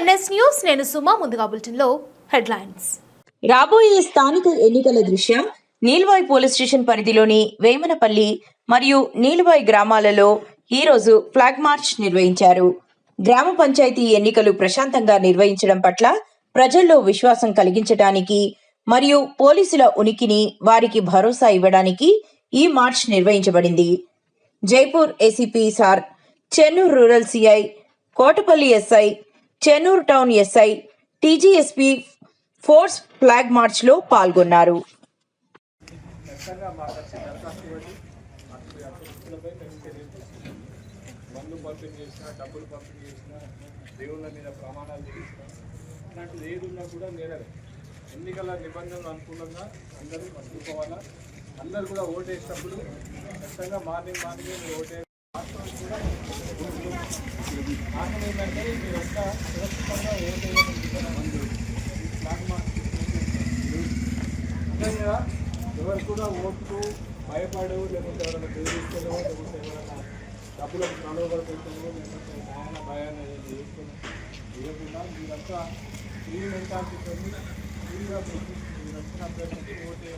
NS news నేను సుమా ముందుగా బులెటిన్లో హెడ్లైన్స్. రాబోయే స్థానిక ఎన్నికల దృశ్యం నీల్వాయి పోలీస్ స్టేషన్ పరిధిలోని వేమనపల్లి మరియు నీల్వాయి గ్రామాలలో ఈ రోజు ఫ్లాగ్ మార్చ్ నిర్వహించారు. గ్రామ పంచాయతీ ఎన్నికలు ప్రశాంతంగా నిర్వహించడం పట్ల ప్రజల్లో విశ్వాసం కలిగించడానికి మరియు పోలీసుల ఉనికిని వారికి భరోసా ఇవ్వడానికి ఈ march నిర్వహించబడింది. Jaipur ACP sir Chennur rural CI Kotapalli SI Chennur town SI TGSP force flag మార్చ్లో పాల్గొన్నారు. మందు పంపిణీ చేసినా డబ్బులు పంపిణీ చేసినా దేవుళ్ళ మీద ప్రమాణాలు చేసినా ఇలాంటిది ఏది ఉన్నా కూడా నేరలే ఎన్నికల నిబంధనలు అనుకూలంగా అందరూ మర్చిపోవాలా అందరూ కూడా ఓటేసినప్పుడు ఖచ్చితంగా మార్నింగ్ మార్నింగ్ మీరు ఓటే కారణం ఏంటంటే మీరంతా సురక్షితంగా ఎవరు కూడా ఓట్లు భయపడు లేకుంటే ఎవరైనా బెదిరిస్తారో లేకుంటే ఎవరైనా డబ్బులకు ప్రలోభపడుతుంటారో లేకుంటే న్యాయాల భయాన్ని చేసుకొని ఇవ్వకుండా మీరంతా ఫ్రీ మెంటాలిటీ ఫ్రీగా మీరు వచ్చిన అభ్యర్థికి ఓటు